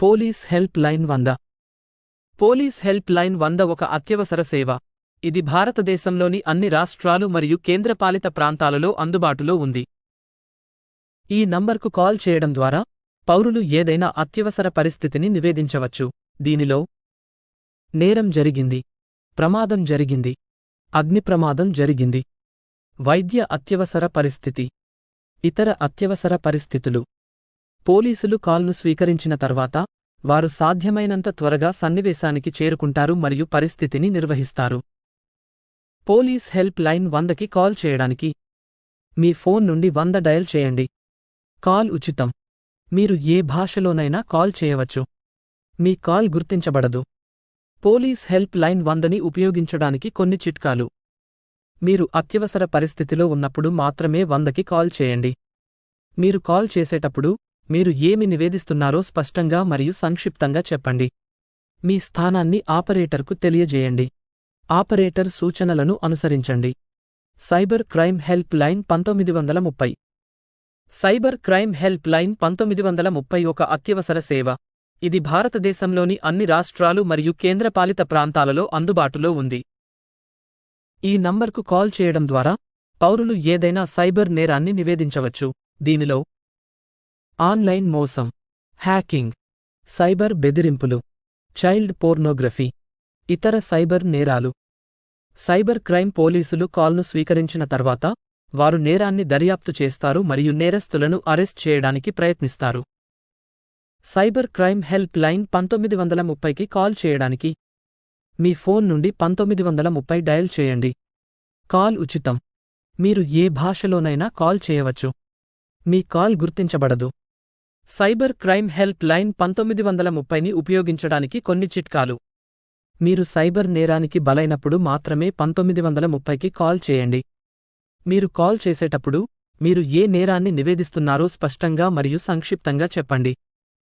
Police help line వంద. Police help line వంద ఒక అత్యవసర సేవ. ఇది భారతదేశంలోని అన్ని రాష్ట్రాలు మరియు కేంద్రపాలిత ప్రాంతాలలో అందుబాటులో ఉంది. ఈ నంబర్కు కాల్ చేయడం ద్వారా పౌరులు ఏదైనా అత్యవసర పరిస్థితిని నివేదించవచ్చు. దీనిలో నేరం జరిగింది. ప్రమాదం జరిగింది. అగ్నిప్రమాదం జరిగింది. వైద్య అత్యవసర పరిస్థితి. ఇతర అత్యవసర పరిస్థితులు. పోలీసులు కాల్ను స్వీకరించిన తర్వాత వారు సాధ్యమైనంత త్వరగా సన్నివేశానికి చేరుకుంటారు మరియు పరిస్థితిని నిర్వహిస్తారు. పోలీస్ హెల్ప్ లైన్ వందకి కాల్ చేయడానికి మీ ఫోన్ నుండి వంద డయల్ చేయండి. కాల్ ఉచితం. మీరు ఏ భాషలోనైనా కాల్ చేయవచ్చు. మీ కాల్ గుర్తించబడదు. పోలీస్ హెల్ప్ లైన్ వందని ఉపయోగించడానికి కొన్ని చిట్కాలు. మీరు అత్యవసర పరిస్థితిలో ఉన్నప్పుడు మాత్రమే వందకి కాల్ చేయండి. మీరు కాల్ చేసేటప్పుడు మీరు ఏమి నివేదిస్తున్నారో స్పష్టంగా మరియు సంక్షిప్తంగా చెప్పండి. మీ స్థానాన్ని ఆపరేటర్కు తెలియజేయండి. ఆపరేటర్ సూచనలను అనుసరించండి. సైబర్ క్రైమ్ హెల్ప్ లైన్ పంతొమ్మిది వందల ముప్పై. సైబర్ క్రైమ్ హెల్ప్ లైన్ పంతొమ్మిది వందల ముప్పై ఒక అత్యవసర సేవ. ఇది భారతదేశంలోని అన్ని రాష్ట్రాలు మరియు కేంద్రపాలిత ప్రాంతాలలో అందుబాటులో ఉంది. ఈ నంబర్కు కాల్ చేయడం ద్వారా పౌరులు ఏదైనా సైబర్ నేరాన్ని నివేదించవచ్చు. దీనిలో ఆన్లైన్ మోసం హ్యాకింగ్ సైబర్ బెదిరింపులు చైల్డ్ పోర్నోగ్రఫీ ఇతర సైబర్ నేరాలు. సైబర్ క్రైమ్ పోలీసులు కాల్ను స్వీకరించిన తర్వాత వారు నేరాన్ని దర్యాప్తు చేస్తారు మరియు నేరస్తులను అరెస్ట్ చేయడానికి ప్రయత్నిస్తారు. సైబర్ క్రైమ్ హెల్ప్ లైన్ పంతొమ్మిది వందల ముప్పైకి కాల్ చేయడానికి. మీ ఫోన్ నుండి పంతొమ్మిది వందల ముప్పై డయల్ చేయండి. కాల్ ఉచితం. మీరు ఏ భాషలోనైనా కాల్ చేయవచ్చు. మీ కాల్ గుర్తించబడదు. సైబర్ క్రైమ్ హెల్ప్ లైన్ పంతొమ్మిది వందల ముప్పైని ఉపయోగించడానికి కొన్ని చిట్కాలు. మీరు సైబర్ నేరానికి బలైనప్పుడు మాత్రమే పంతొమ్మిది వందల ముప్పైకి కాల్ చేయండి. మీరు కాల్ చేసేటప్పుడు మీరు ఏ నేరాన్ని నివేదిస్తున్నారో స్పష్టంగా మరియు సంక్షిప్తంగా చెప్పండి.